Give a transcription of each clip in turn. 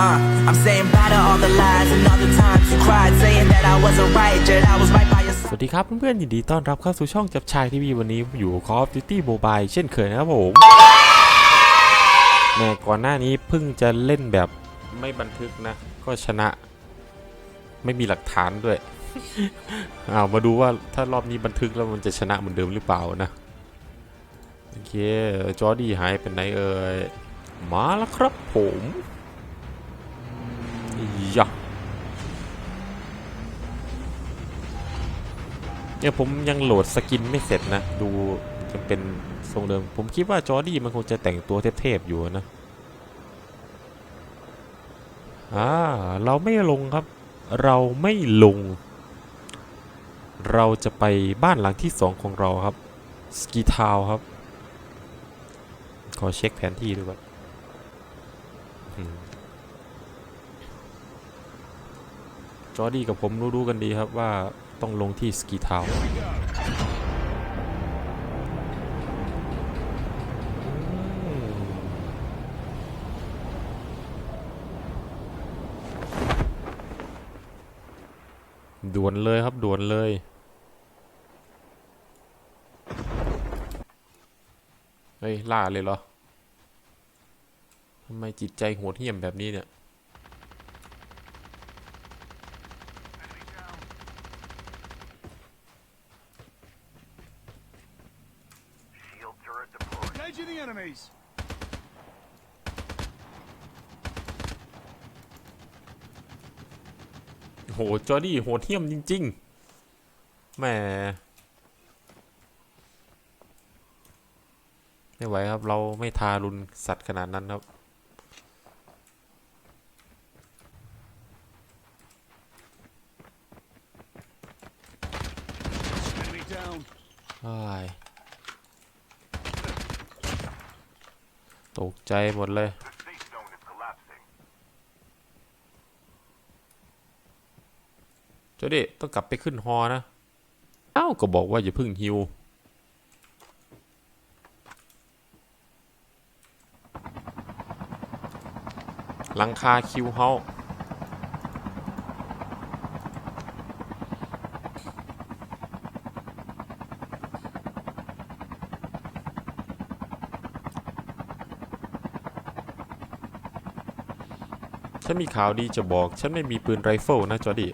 Uh, I'm saying bye to all the lies and all the times you cried, saying that I wasn't right, yet I was right by your สวัสดีครับเพื่อนๆยินดีต้อนรับเข้าสู่ช่องจับชายทีวีวันนี้อยู่ Call of Duty Mobile เช่นเคยนะครับผมแม่ก่อนหน้านี้เพิ่งจะเล่นแบบไม่บันทึกนะ ก็ชนะ ไม่มีหลักฐานด้วย เอามาดูว่าถ้ารอบนี้บันทึกแล้วมันจะชนะเหมือนเดิมหรือเปล่านะ โอเค จอร์ดี้หายเป็นไหนเอ่ย มาแล้วครับผม ยะเนี่ยผมยังโหลดสกินไม่เสร็จนะ ดูมันเป็นทรงเดิม ผมคิดว่าจอร์ดี้มันคงจะแต่งตัวเทพๆอยู่นะอ่าเราไม่ลงครับ เราไม่ลง เราจะไปบ้านหลังที่สองของเราครับ สกีทาวครับ ขอเช็คแผนที่ดูก่อนอืม จอร์ดี้กับผมรู้ๆกันดีครับว่าต้องลงที่สกีทาวด่วนเลยครับด่วนเลย เฮ้ย ล่าเลยเหรอทำไมจิตใจโหดเหี้ยมแบบนี้เนี่ย Engaging the enemies. โหจอร์ดี้โหดเหี้ยมจริงๆแหมไม่ไหวครับ เราไม่ทารุณสัตว์ขนาดนั้นครับ Enemy down. อ้าย ตกใจหมดเลยจอร์ดี้ต้องกลับไปขึ้นฮอนะ เอ้า ก็บอกว่าอย่าพึ่งฮิวหลังคาคิวเฮา ฉันมีข่าวดีจะบอก ฉันไม่มีปืนไรเฟิลนะจอดี้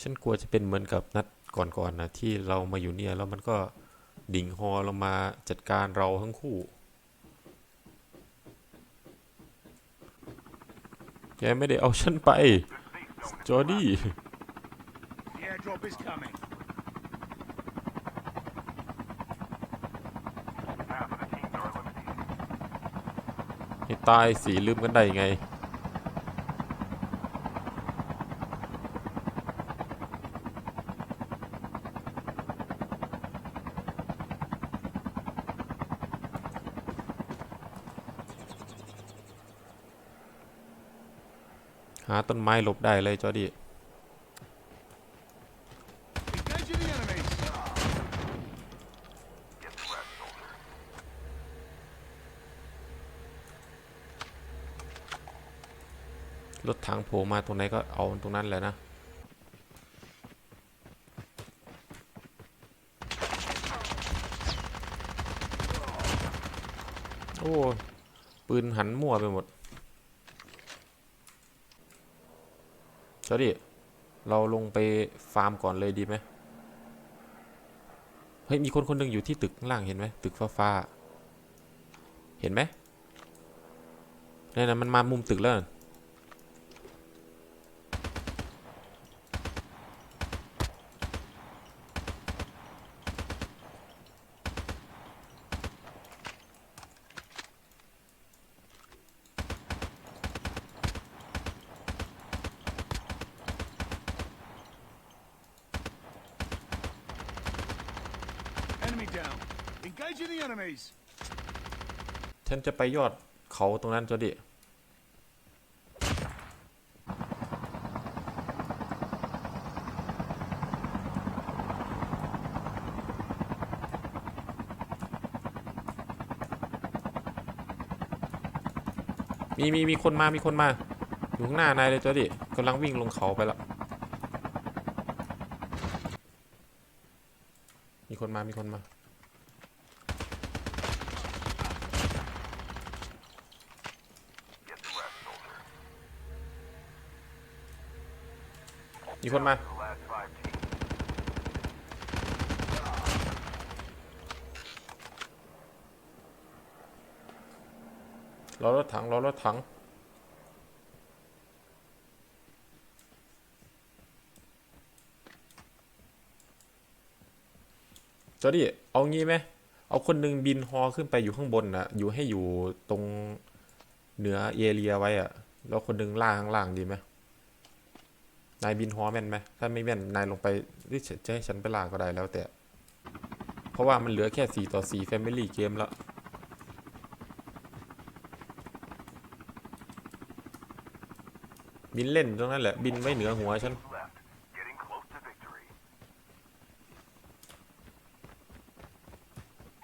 ฉันกลัวจะเป็นเหมือนกับนัดก่อนๆนะที่เรามาอยู่เนี่ยแล้วมันก็ดิ่งฮอลงมาจัดการเราทั้งคู่ แกไม่ได้เอาฉันไป จอดี้ ร์ดี้ The airdrop is coming. ให้ตายสีลืมกันได้ยังไง หาต้นไม้หลบได้เลยจอร์ดี้ Engaging the enemies. รถถังโผล่มาตรงไหนก็เอาตรงนั้นแหละนะโอ้ปืนหันมั่วไปหมดจอดิเราลงไปฟาร์มก่อนเลยดีไหมเฮ้ยมีคนคนหนึ่งอยู่ที่ตึกล่างเห็นไหมตึกฟ้าฟ้าเห็นไหมนี่นนะมันมามุมตึกแล้ว ฉันจะไปยอดเขาตรงนั้นจะดิ มีมีมีคนมา มีคนมา อยู่ข้างหน้านายเลยเจ้าดิกำลังวิ่งลงเขาไปละมีคนมา มีคนมา มีคนมา รอรถถัง รอรถถัง จอดิเอางี้ไหม เอาคนหนึ่งบินฮอขึ้นไปอยู่ข้างบนนะอยู่ให้อยู่ตรงเหนือเอเรียไว้อะแล้วคนหนึ่งล่างข้างล่างดีไหม นายบินฮอแม่นไหมถ้าไม่แม่นนายลงไปหรือจะให้ฉันไปล่าก็ได้แล้วแต่ เพราะว่ามันเหลือแค่4ต่อ4 Family เกมแล้วบินเล่นตรงนั้นแหละ บินไว้เหนือหัวฉัน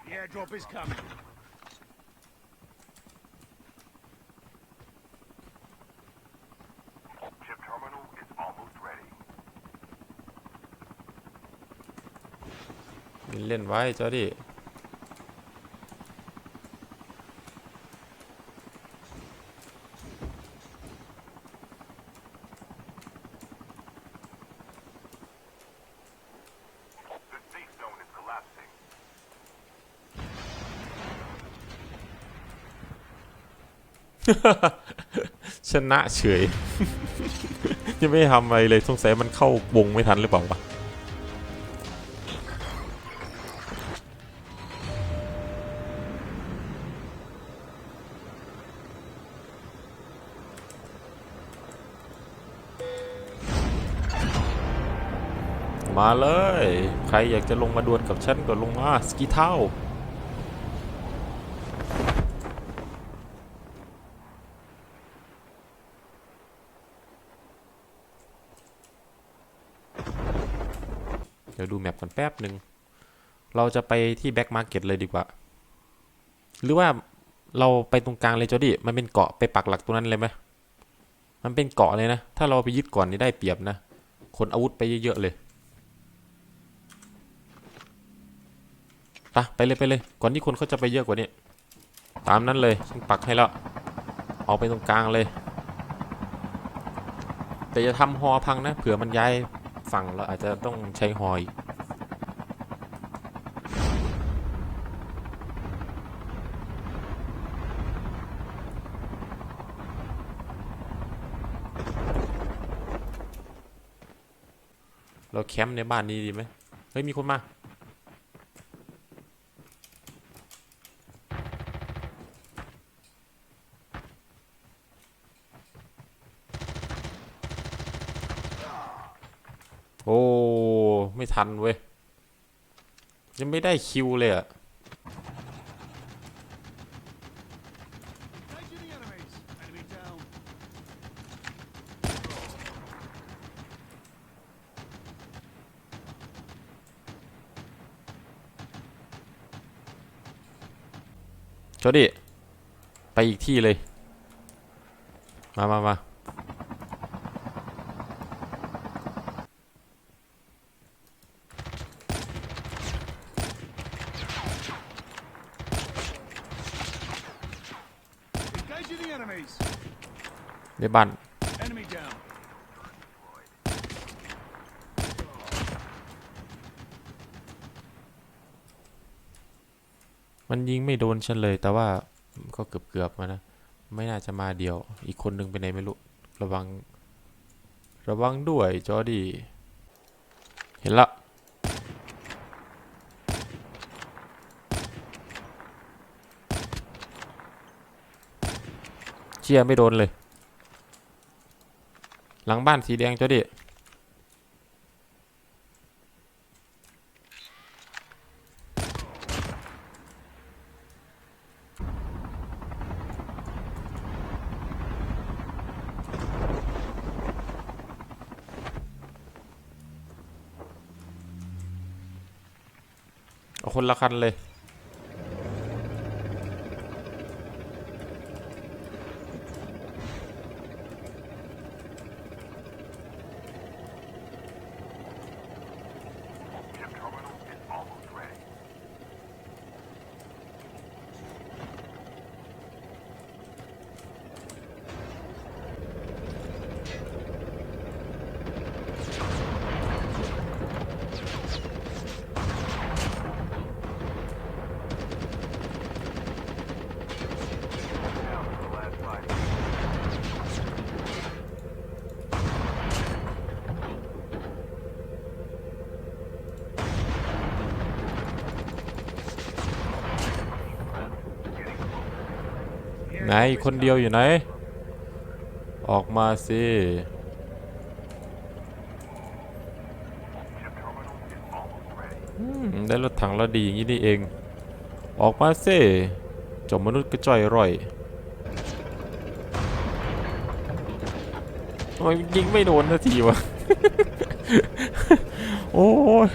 The airdrop is coming. บินเล่นไว้จอดิชนะเฉย ยังไม่ทำอะไรเลยสงสัยมันเข้าวงไม่ทันหรือเปล่าวะ มาเลย ใครอยากจะลงมาดวลกับฉันก็ลงมาสกีเท้าเดี๋ยวดูแมปกันแป๊บหนึ่ง เราจะไปที่แบ็กมาร์เก็ตเลยดีกว่า หรือว่าเราไปตรงกลางเลยจอดิมันเป็นเกาะไปปักหลักตรงนั้นเลยไหมมันเป็นเกาะเลยนะ ถ้าเราไปยึดก่อนนี่ได้เปรียบนะ ขนอาวุธไปเยอะๆเลย ไปไปเลยไปเลย ก่อนที่คนเขาจะไปเยอะกว่านี้ ตามนั้นเลยฉันปักให้แล้ว ออกไปตรงกลางเลย แต่จะทำฮอพังนะ เผื่อมันย้ายฝั่งเราอาจจะต้องใช้ฮออีกเราแคมป์ในบ้านนี้ดีไหมเฮ้ยมีคนมา โอ้ ไม่ ทันเว้ยยังไม่ได้คิวเลยอะ Engaging the enemies. Enemy down. จอดิ ไปอีกที่เลย มามามา Engaging the enemies. ในบ้าน Enemy down. มันยิงไม่โดนฉันเลย แต่ว่าก็เกือบเกือบๆมานะ ไม่น่าจะมาเดียว อีกคนหนึงไปไหนไม่รู้ ระวัง ระวังด้วยจอดี เห็นละเชียร์ไม่โดนเลย หลังบ้านสีแดงเจอดีเอาคนละคันเลย ไหนคนเดียวอยู่ไหน ออกมาสิอืมได้รถถังแล้วดีอย่างนี้นี่เอง ออกมาสิจมมนุษย์กระจ่อยร่อยทำไมยิงไม่โดนนาทีวะ โอ้ย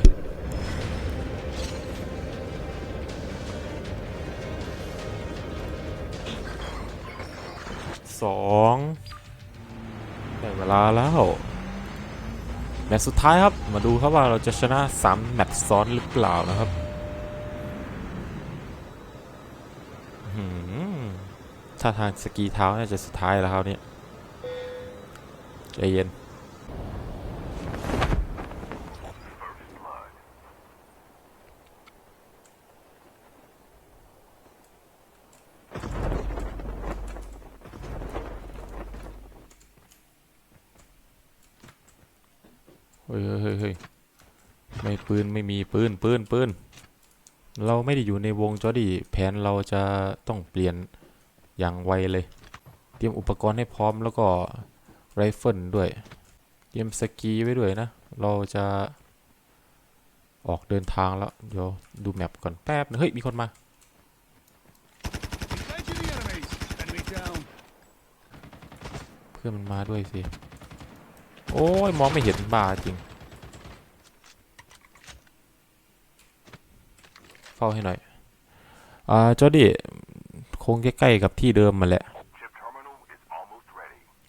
สองได้เวลาแล้วแมตช์สุดท้ายครับ มาดูครับว่าเราจะชนะ3แมตช์ซ้อนหรือเปล่านะครับถ้าทางสกีเท้าน่าจะสุดท้ายแล้วครับเนี่ยใจเย็น เฮ้ยเฮ้ยเฮ้ยเฮ้ยไม่ปืนไม่มีปืนปืนปืนเราไม่ได้อยู่ในวงจอดีแผนเราจะต้องเปลี่ยนอย่างไวเลย เตรียมอุปกรณ์ให้พร้อมแล้วก็ไรเฟิลด้วย เตรียมสกีไว้ด้วยนะ เราจะออกเดินทางแล้ว เดี๋ยวดูแมปก่อนแป๊บนึงเฮ้ย มีคนมา Engaging the enemies. Enemy down. เพื่อนมันมาด้วยสิ โอ้ย มองไม่เห็นบาจริง เฝ้าให้หน่อย อ่าจอร์ดี้คงใกล้ๆกับที่เดิมมาแหละ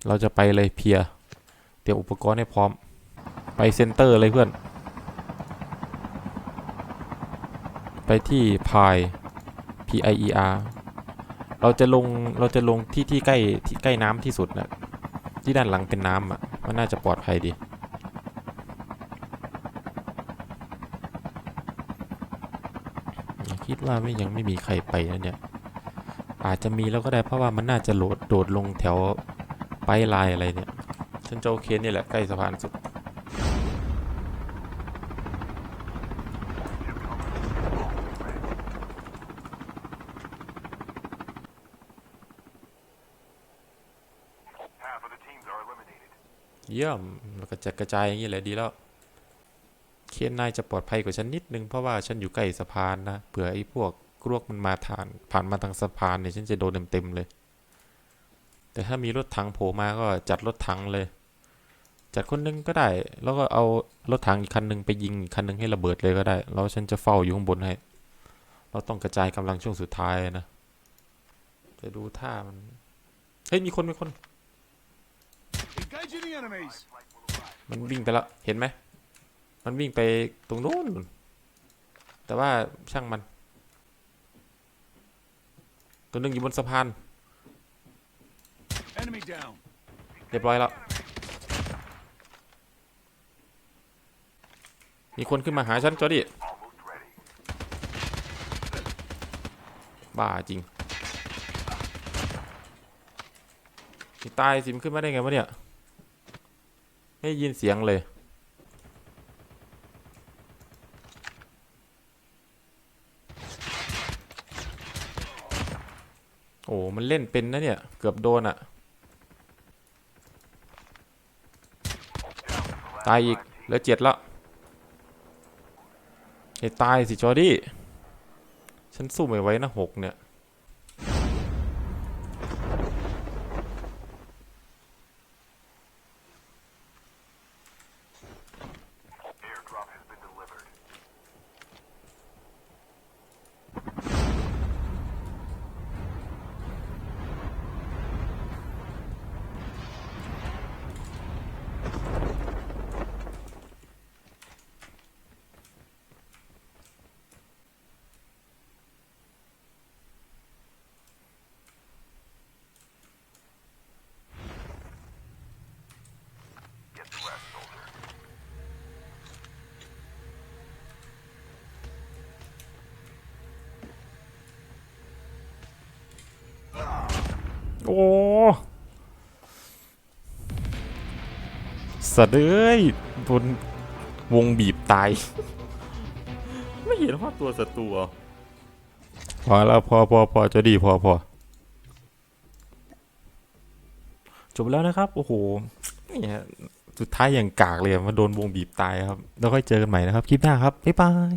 เราจะไปเลยเพีย เตรียมอุปกรณ์ให้พร้อม ไปเซ็นเตอร์เลยเพื่อน ไปที่พาย P I E R เราจะลง เราจะลงที่ที่ใกล้ที่ใกล้น้ำที่สุดนะที่ด้านหลังเป็นน้ำอะ นน่าจะปลอดภัยดี คิดว่าไม่ยังไม่มีใครไปนะเนี่ย อาจจะมีแล้วก็ได้เพราะว่ามันน่าจะโหลดโดดลงแถวไปลายอะไรเนี่ยฉันจะโอเคนี่แหละใกล้สะพานสุด เยี่ยมแล้วก็จัดกระจายอย่างนี้แหละดีแล้ว เคนนายจะปลอดภัยกว่าฉันนิดนึงเพราะว่าฉันอยู่ใกล้สะพานนะเผื่อไอ้พวกกรวกมันมาทาน ผ่านมาทางสะพานเนี่ยฉันจะโดนเต็มๆเลย แต่ถ้ามีรถถังโผล่มาก็จัดรถถังเลย จัดคนหนึงก็ได้ แล้วก็เอารถถังอีกคันหนึงไปยิงอีกคันหนึงให้ระเบิดเลยก็ได้ แล้วฉันจะเฝ้าอยู่ข้างบนให้ เราต้องกระจายกำลังช่วงสุดท้ายนะจะดูท่ามัน เฮ้ยมีคนมีคน มันวิ่งไปแล้วเห็นไหม มันวิ่งไปตรงนู้น แต่ว่าช่างมัน ตัวหนึงอยู่บนสะพาน Enemy down. เรียบร้อยแล้ว มีคนขึ้นมาหาฉันจอดิ Almost ready. บ้าจริงนี่ตายสิมนขึ้นมาได้ไงวะเนี่ย ไม่ยินเสียงเลย โอ้ มันเล่นเป็นนะเนี่ย เกือบโดนอะตายอีก เหลือเจ็ดล้วไอ้ตายสิจอดี้ ฉันสู้ไม่ไหวนะหกเนี่ย โอ้สัตว์เด้ยบนวงบีบตาย ไม่เห็นว่าตัวศัตรูพอแล้วพอพอพอจะดีพอพอจบแล้วนะครับ โอ้โหนี่สุดท้ายอย่างกากเลยมาโดนวงบีบตายครับ แล้วค่อยเจอกันใหม่นะครับ คลิปหน้าครับ บ๊ายบาย